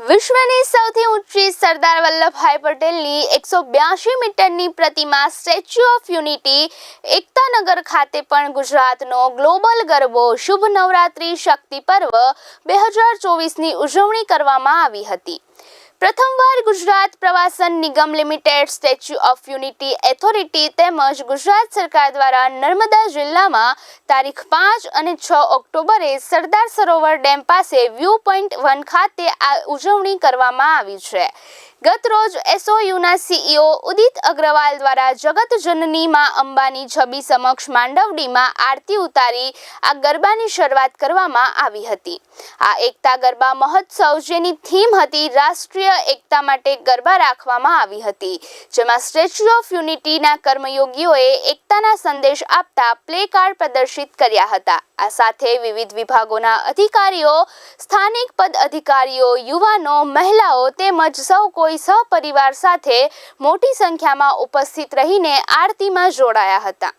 વિશ્વની સૌથી ઊંચી સરદાર વલ્લભભાઈ પટેલની એકસો બ્યાસી મીટરની પ્રતિમા સ્ટેચ્યુ ઓફ યુનિટી એકતાનગર ખાતે પણ ગુજરાતનો ગ્લોબલ ગરબો શુભ નવરાત્રિ શક્તિ પર્વ બે હજાર ચોવીસની ઉજવણી કરવામાં આવી હતી. પ્રથમવાર Gujarat Pravasan Nigam limited statue of unity authority તેમજ ગુજરાત સરકાર દ્વારા નર્મદા જિલ્લામાં તારીખ પાંચ અને છ ઓક્ટોબરે સરદાર સરોવર ડેમ પાસે વ્યૂ પોઈન્ટ વન ખાતે આ ઉજવણી કરવામાં આવી છે. ગત રોજ એસઓયુના સીઈઓ ઉદિત અગ્રવાલ દ્વારા જગત જનની માં અંબાની છબી સમક્ષ માંડવડીમાં આરતી ઉતારી આ ગરબાની શરૂઆત કરવામાં આવી હતી. આ એકતા ગરબા મહોત્સવ જેની થીમ હતી રાષ્ટ્રીય એકતા માટે ગરબા રાખવામાં આવી હતી, જેમાં સ્ટેચ્યુ ઓફ યુનિટીના કર્મયોગીઓએ એકતાના સંદેશ આપતા પ્લે કાર્ડ પ્રદર્શિત કર્યા હતા. આ સાથે વિવિધ વિભાગોના અધિકારીઓ, સ્થાનિક પદ અધિકારીઓ યુવાનો, મહિલાઓ તેમજ સૌ કોઈ સહપરિવાર સાથે મોટી સંખ્યામાં ઉપસ્થિત રહીને આરતીમાં જોડાયા હતા.